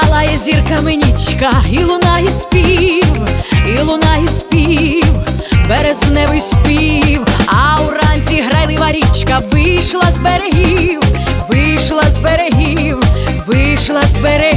палає зірками нічка, і луна, і спів, і луна, і спів, березневий спів, а уранці грайлива річка вийшла з берегів, вийшла з берегів, вийшла з берегів.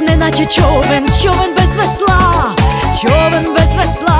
неначе човен, човен без весла, човен без весла.